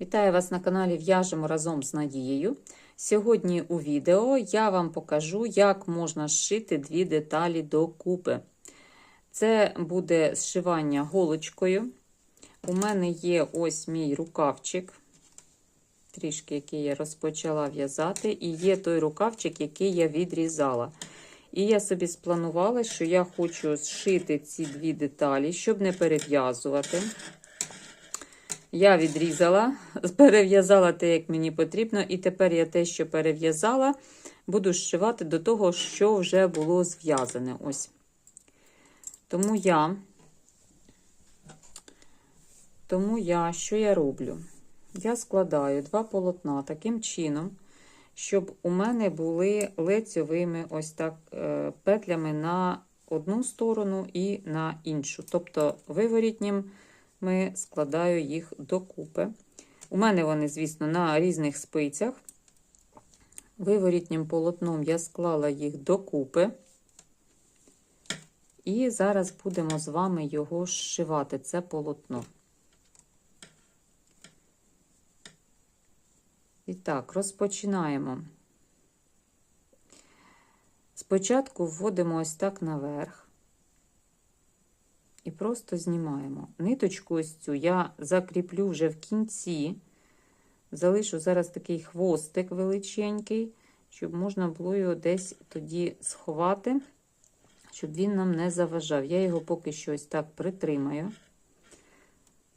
Вітаю вас на каналі В'яжемо разом з Надією. Сьогодні у відео я вам покажу, як можна зшити дві деталі докупи. Це буде зшивання голочкою. У мене є ось мій рукавчик, трішки який я розпочала в'язати, і є той рукавчик, який я відрізала. І я собі спланувала, що я хочу зшити ці дві деталі, щоб не перев'язувати. Я відрізала, перев'язала те, як мені потрібно, і тепер я те, що перев'язала, буду зшивати до того, що вже було зв'язане. Ось. Тому я, тому я, що я роблю? Я складаю два полотна таким чином, щоб у мене були лицьовими ось так е, петлями на одну сторону і на іншу. Тобто виворітнім ми складаю їх докупи. У мене вони, звісно, на різних спицях. Виворітнім полотном я склала їх докупи. І зараз будемо з вами його зшивати, це полотно. І так, розпочинаємо. Спочатку вводимо ось так наверх. І просто знімаємо. Ниточку ось цю я закріплю вже в кінці. Залишу зараз такий хвостик величенький, щоб можна було його десь тоді сховати, щоб він нам не заважав. Я його поки що ось так притримаю.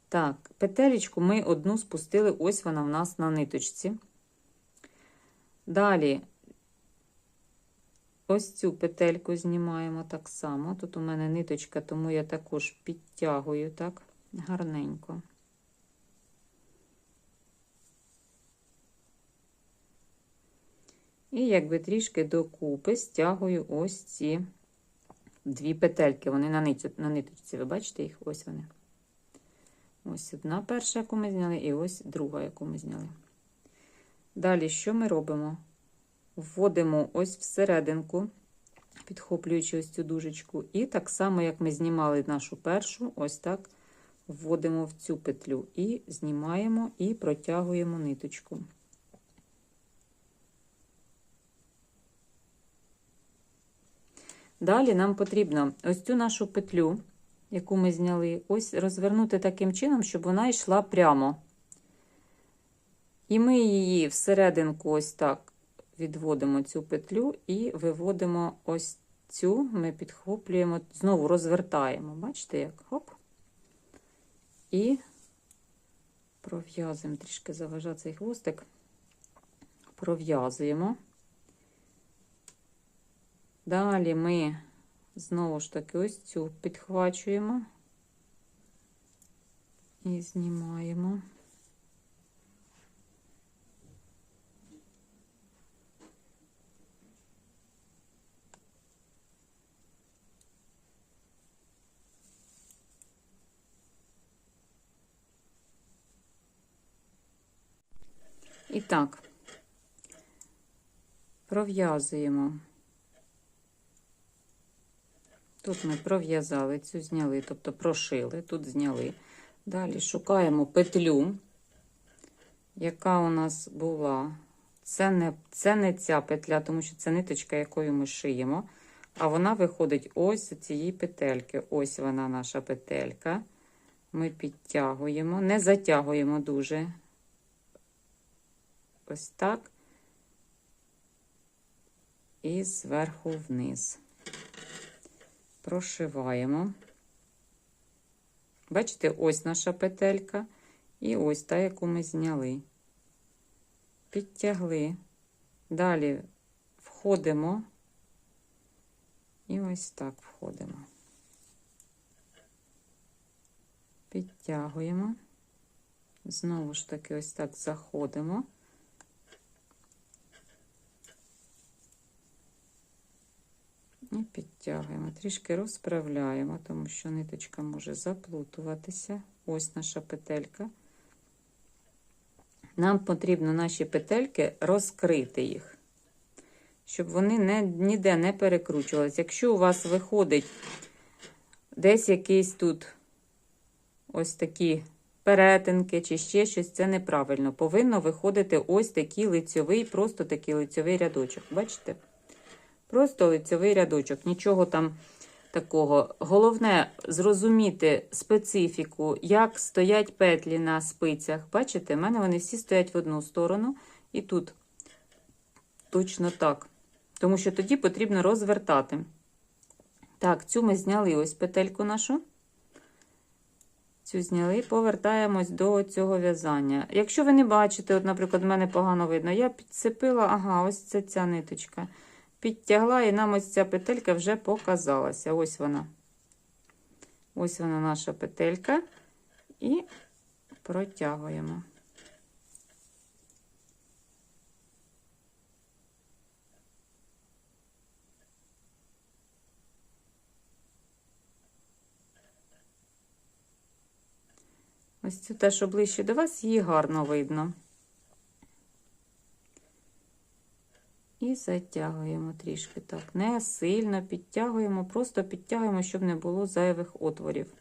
Так, петелечку ми одну спустили, ось вона в нас на ниточці. Далі ось цю петельку знімаємо так само. Тут у мене ниточка, тому я також підтягую так гарненько. І якби трішки докупи стягую ось ці дві петельки. Вони на, на ниточці, ви бачите їх? Ось вони. Ось одна перша, яку ми зняли, і ось друга, яку ми зняли. Далі, що ми робимо? Вводимо ось всерединку, підхоплюючи ось цю дужечку, і так само, як ми знімали нашу першу, ось так вводимо в цю петлю і знімаємо і протягуємо ниточку. Далі нам потрібно ось цю нашу петлю, яку ми зняли, ось розвернути таким чином, щоб вона йшла прямо. І ми її всерединку ось так відводимо цю петлю і виводимо ось цю, ми підхоплюємо, знову розвертаємо. Бачите, як? Хоп. І пров'язуємо, трішки заважа цей хвостик, пров'язуємо. Далі ми знову ж таки ось цю підхвачуємо і знімаємо. І так, пров'язуємо. Тут ми пров'язали цю зняли, тобто прошили, тут зняли. Далі шукаємо петлю, яка у нас була. Це не, це не ця петля, тому що це ниточка, якою ми шиємо. А вона виходить ось з цієї петельки. Ось вона наша петелька. Ми підтягуємо, не затягуємо дуже. Ось так. І зверху вниз прошиваємо. Бачите, ось наша петелька, і ось та, яку ми зняли. Підтягли. Далі входимо і ось так входимо. Підтягуємо. Знову ж таки, ось так заходимо. І підтягуємо, трішки розправляємо, тому що ниточка може заплутуватися. Ось наша петелька. Нам потрібно наші петельки розкрити їх, щоб вони не, ніде не перекручувалися. Якщо у вас виходить десь якийсь тут ось такі перетинки чи ще щось, це неправильно. Повинно виходити ось такий лицьовий, просто такий лицьовий рядочок. Бачите? Просто лицьовий рядочок, нічого там такого. Головне зрозуміти специфіку, як стоять петлі на спицях. Бачите, в мене вони всі стоять в одну сторону, і тут точно так. Тому що тоді потрібно розвертати. Так, цю ми зняли ось петельку нашу. Цю зняли, повертаємось до цього в'язання. Якщо ви не бачите, от, наприклад, в мене погано видно, я підцепила, ага, ось це ця ниточка. Підтягла, і нам ось ця петелька вже показалася. Ось вона. Ось вона наша петелька. І протягуємо. Ось цю те, що ближче до вас, її гарно видно. І затягуємо трішки так. Не сильно підтягуємо, просто підтягуємо, щоб не було зайвих отворів.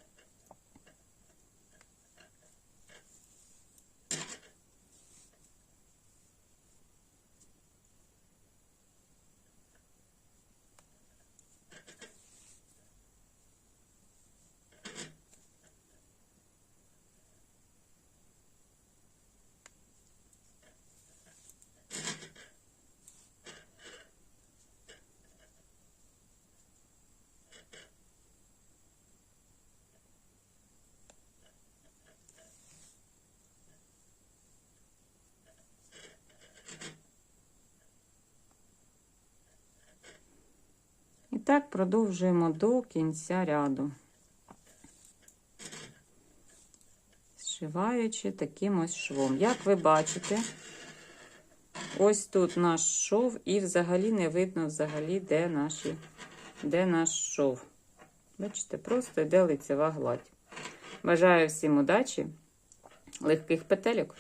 Так продовжуємо до кінця ряду, зшиваючи таким ось швом. Як ви бачите, ось тут наш шов, і взагалі не видно, взагалі, де, наші, де наш шов. Бачите, просто йде лицева гладь. Бажаю всім удачі, легких петельок.